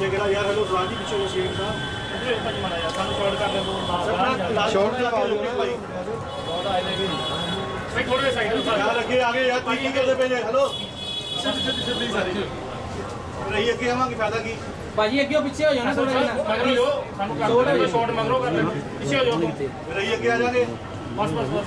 ਪਿੱਛੇ ਕਿਹੜਾ ਯਾਰ ਹੈਲੋ ਸਵਾਲ ਜੀ ਪਿੱਛੇ ਸ਼ੇਰ ਦਾ ਇਧਰ ਭਾਜੀ ਮਾੜਾ ਯਾਰ ਸਾਨੂੰ ਸ਼ਾਰਟ ਕਰ ਦੇ ਦੋ ਸ਼ਾਰਟ ਲਗਾ ਦਿਓ ਨਾ ਭਾਈ ਭਾਈ ਥੋੜੇ ਸਾਈਡ ਤੋਂ ਯਾਰ ਅੱਗੇ ਆ ਗਏ ਯਾਰ ਤੁਸੀਂ ਕੀ ਕਰਦੇ ਪਏ ਨੇ ਹੈਲੋ ਰਹੀ ਅੱਗੇ ਆਵਾਂਗੇ ਫਾਇਦਾ ਕੀ ਭਾਜੀ ਅੱਗੇ ਪਿੱਛੇ ਹੋ ਜਾਣਾ ਥੋੜਾ ਜਿਹਾ ਮਗਰੋਂ ਜੋ ਸਾਨੂੰ ਕਰ ਦੇ ਸ਼ਾਰਟ ਮਗਰੋਂ ਕਰ ਦੇ ਪਿੱਛੇ ਹੋ ਜਾਓ ਤੁਸੀਂ। ਰਹੀ ਅੱਗੇ ਆ ਜਾਗੇ ਬਸ ਬਸ ਬਸ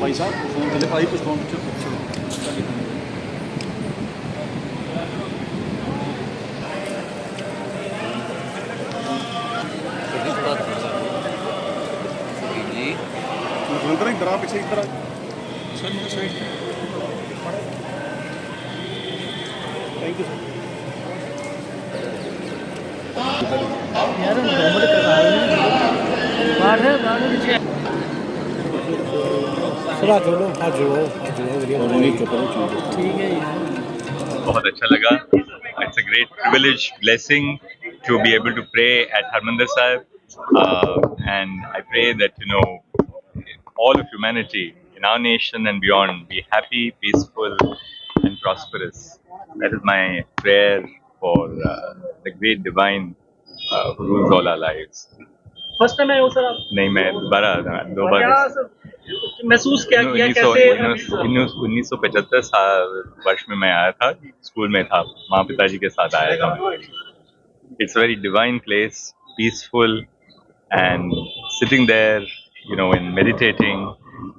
ਭਾਈ ਸਾਹਿਬ ਫੋਨ ਥੱਲੇ ਭਾਈ ਕੁਝ ਫੋਨ ਪਿੱਛੇ। ਪਿੱਛੇ ਅੰਦਰ ਇੱਧਰ ਆ ਪਿੱਛੇ ਇੱਧਰ ਆ। Thank you बहुत अच्छा लगा it's a great privilege blessing to be able to pray at Harmandir Sahib and I pray that you know all of humanity in our nation and beyond be happy peaceful and prosperous that is my prayer for uh, the great divine uh, who rules all our lives first time आए हो sir आप नहीं मैं दोबारा दोबारा क्या sir महसूस क्या किया उन्नीस सौ कैसे उन्नीस सौ पचहत्तर साल वर्ष में मैं आया था स्कूल में था माँ पिताजी के साथ आया था it's very divine place peaceful and sitting there you know in meditating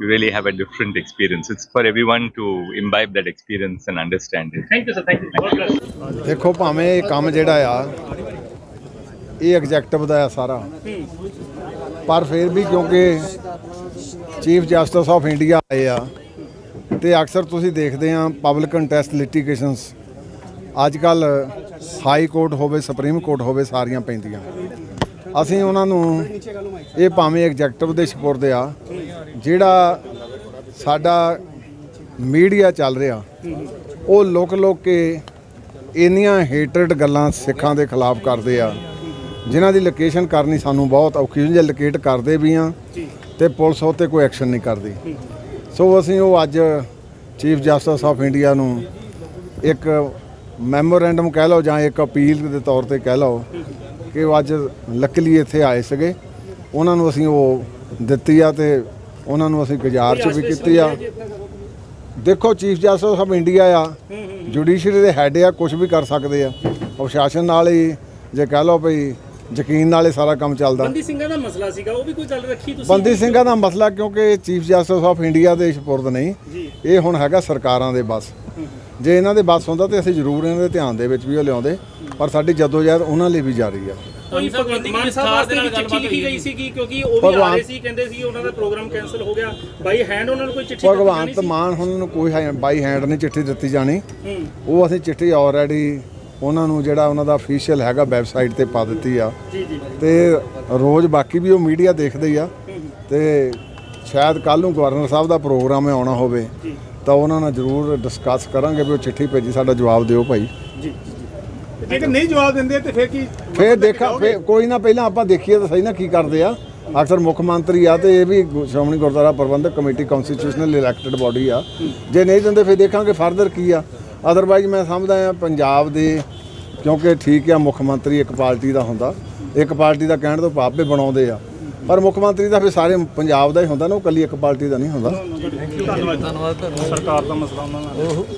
you really have a different experience it's for everyone to imbibe that experience and understand it thank you sir thank you God bless ਦੇਖੋ ਭਾਵੇਂ ਇਹ ਕੰਮ ਜਿਹੜਾ ਆ ਇਹ executive ਦਾ ਆ ਸਾਰਾ। ਪਰ ਫਿਰ ਵੀ ਕਿਉਂਕਿ ਚੀਫ ਜਸਟਿਸ ਆਫ ਇੰਡੀਆ ਆਏ ਆ, ਤੇ ਅਕਸਰ ਤੁਸੀਂ ਦੇਖਦੇ ਆ ਪਬਲਿਕ ਕੰਟੈਸਟ ਲਿਟੀਗੇਸ਼ਨਸ। ਅੱਜ ਕੱਲ ਹਾਈ ਕੋਰਟ ਹੋਵੇ, ਸੁਪਰੀਮ ਕੋਰਟ ਹੋਵੇ, ਸਾਰੀਆਂ ਪੈਂਦੀਆਂ। ਅਸੀਂ ਉਹਨਾਂ ਨੂੰ ਇਹ ਭਾਵੇਂ ਐਗਜ਼ੈਕਟਿਵ ਦੇ ਸਪੁਰਦ ਆ, ਜਿਹੜਾ ਸਾਡਾ ਮੀਡੀਆ ਚੱਲ ਰਿਹਾ, ਉਹ ਲੋਕ ਲੁਕ ਕੇ ਇੰਨੀਆਂ ਹੇਟਰਡ ਗੱਲਾਂ ਸਿੱਖਾਂ ਦੇ ਖਿਲਾਫ ਕਰਦੇ ਆ। ਜਿਨ੍ਹਾਂ ਦੀ ਲੋਕੇਸ਼ਨ ਕਰਨੀ ਸਾਨੂੰ ਬਹੁਤ ਔਖੀ ਹੁੰਦੀ ਹੈ ਲੋਕੇਟ ਕਰਦੇ ਵੀ ਆ ਤੇ ਪੁਲਿਸ ਉਹ 'ਤੇ ਕੋਈ ਐਕਸ਼ਨ ਨਹੀਂ ਕਰਦੀ। ਸੋ ਅਸੀਂ ਉਹ ਅੱਜ ਚੀਫ ਜਸਟਿਸ ਆਫ ਇੰਡੀਆ ਨੂੰ ਇੱਕ ਮੈਮੋਰੈਂਡਮ ਕਹਿ ਲਓ ਜਾਂ ਇੱਕ ਅਪੀਲ ਦੇ ਤੌਰ ਤੇ ਕਹਿ ਲਓ ਕਿ ਉਹ ਅੱਜ ਲੱਕਲੀ ਇੱਥੇ ਆਏ ਸੀਗੇ। ਉਹਨਾਂ ਨੂੰ ਅਸੀਂ ਉਹ ਦਿੱਤੀ ਆ ਤੇ ਉਹਨਾਂ ਨੂੰ ਅਸੀਂ ਗੁਜ਼ਾਰਿਸ਼ ਵੀ ਕੀਤੀ ਆ। ਦੇਖੋ ਚੀਫ ਜਸਟਿਸ ਆਫ ਇੰਡੀਆ ਆ ਜੁਡੀਸ਼ਰੀ ਦੇ ਹੈੱਡ ਆ ਕੁਝ ਵੀ ਕਰ ਸਕਦੇ ਆ। ਪ੍ਰਸ਼ਾਸਨ ਨਾਲ ਹੀ ਜੇ ਕਹਿ ਲਓ ਭਈ ਯਕੀਨ ਨਾਲ ਹੀ ਸਾਰਾ ਕੰਮ ਚੱਲਦਾ। ਬੰਦੀ ਸਿੰਘਾਂ ਦਾ ਮਸਲਾ ਸੀਗਾ ਉਹ ਵੀ ਕੋਈ ਗੱਲ ਰੱਖੀ ਤੁਸੀਂ? ਬੰਦੀ ਸਿੰਘਾਂ ਦਾ ਮਸਲਾ ਕਿਉਂਕਿ ਚੀਫ ਜਸਟਿਸ ਆਫ ਇੰਡੀਆ ਦੇ ਸਪੁਰਦ ਨਹੀਂ ਜੀ। ਇਹ ਹੁਣ ਹੈਗਾ ਸਰਕਾਰਾਂ ਦੇ ਬਸ। ਜੇ ਇਹਨਾਂ ਦੇ ਬਸ ਹੁੰਦਾ ਤੇ ਅਸੀਂ ਜ਼ਰੂਰ ਇਹਨਾਂ ਦੇ ਧਿਆਨ ਦੇ ਵਿੱਚ ਵੀ ਉਹ ਲਿਆਉਂਦੇ ਪਰ ਸਾਡੀ ਜਦੋਜਹਿਦ ਉਹਨਾਂ ਲਈ ਵੀ ਜਾਰੀ ਆ। ਕੋਈ ਭਗਵੰਤ ਮਾਨ ਸਾਹਿਬ ਵਾਸਤੇ ਵੀ ਚਿੱਠੀ ਲਿਖੀ ਗਈ ਸੀਗੀ ਕਿਉਂਕਿ ਉਹ ਵੀ ਆ ਭਗਵਾਨ- ਰਹੇ ਸੀ ਕਹਿੰਦੇ ਸੀ ਉਹਨਾਂ ਦਾ ਪ੍ਰੋਗਰਾਮ ਕੈਨਸਲ ਹੋ ਗਿਆ। ਬਾਈ ਹੈਂਡ ਉਹਨਾਂ ਨੂੰ ਕੋਈ ਚਿੱਠੀ ਦਿੱਤੀ ਭਗਵੰਤ ਜਾਣੀ ਮਾਨ ਹੁਣ ਨੂੰ ਕੋਈ ਬਾਈ ਹੈਂਡ ਨਹੀਂ ਚਿੱਠੀ ਦਿੱਤੀ ਜਾਣੀ। ਸੀ? ਹੂੰ। ਉਹ ਅਸੀਂ ਚਿੱਠੀ ਆਲਰੇਡੀ ਉਹਨਾਂ ਨੂੰ ਜਿਹੜਾ ਉਹਨਾਂ ਦਾ ਅਫੀਸ਼ੀਅਲ ਹੈਗਾ ਵੈਬਸਾਈਟ ਤੇ ਪਾ ਦਿੱਤੀ ਆ। ਜੀ ਜੀ ਤੇ ਰੋਜ਼ ਬਾਕੀ ਵੀ ਉਹ ਮੀਡੀਆ ਦੇਖਦੇ ਹੀ ਆ। ਤੇ ਸ਼ਾਇਦ ਕੱਲ ਨੂੰ ਗਵਰਨਰ ਸਾਹਿਬ ਦਾ ਪ੍ਰੋਗਰਾਮ ਆਉਣਾ ਹੋਵੇ ਤਾਂ ਉਹਨਾਂ ਨਾਲ ਜ਼ਰੂਰ ਡਿਸਕਸ ਕਰਾਂਗੇ ਵੀ ਉਹ ਚਿੱਠੀ ਭੇਜੀ ਸਾਡਾ ਜਵਾਬ ਦਿਓ ਭਾਈ। ਜੀ ਜੇਕਰ ਨਹੀਂ ਜਵਾਬ ਦਿੰਦੇ ਤੇ ਫਿਰ ਕੀ ਫੇਰ ਦੇਖਾ ਫੇਰ ਕੋਈ ਨਾ ਪਹਿਲਾਂ ਆਪਾਂ ਦੇਖੀਏ ਤਾਂ ਸਹੀ ਨਾ ਕੀ ਕਰਦੇ ਆ। ਅਕਸਰ ਮੁੱਖ ਮੰਤਰੀ ਆ ਤੇ ਇਹ ਵੀ Shiromani Gurdwara Prabandhak committee constitutional elected body ਆ। ਜੇ ਨਹੀਂ ਦਿੰਦੇ ਫਿਰ ਦੇਖਾਂਗੇ ਫਰਦਰ ਕੀ ਆ। ਅਦਰਵਾਈਜ਼ ਮੈਂ ਸਮਝਦਾ ਆ ਪੰਜਾਬ ਦੇ, ਕਿਉਂਕਿ ਠੀਕ ਆ, ਮੁੱਖ ਮੰਤਰੀ ਇੱਕ ਪਾਰਟੀ ਦਾ ਹੁੰਦਾ। ਇੱਕ ਪਾਰਟੀ ਦਾ ਕਹਿਣ ਤੋਂ ਪਾਪੇ ਬਣਾਉਂਦੇ ਆ। ਪਰ ਮੁੱਖ ਮੰਤਰੀ ਦਾ ਫਿਰ ਸਾਰੇ ਪੰਜਾਬ ਦਾ ਹੀ ਹੁੰਦਾ ਨਾ, ਉਹ ਕੱਲੀ ਇੱਕ ਪਾਰਟੀ ਦਾ ਨਹੀਂ ਹੁੰਦਾ। ਧੰਨਵਾਦ। ਸਰਕਾਰ ਦਾ ਮਸਲਾ ਉਹਨਾਂ ਨਾਲ।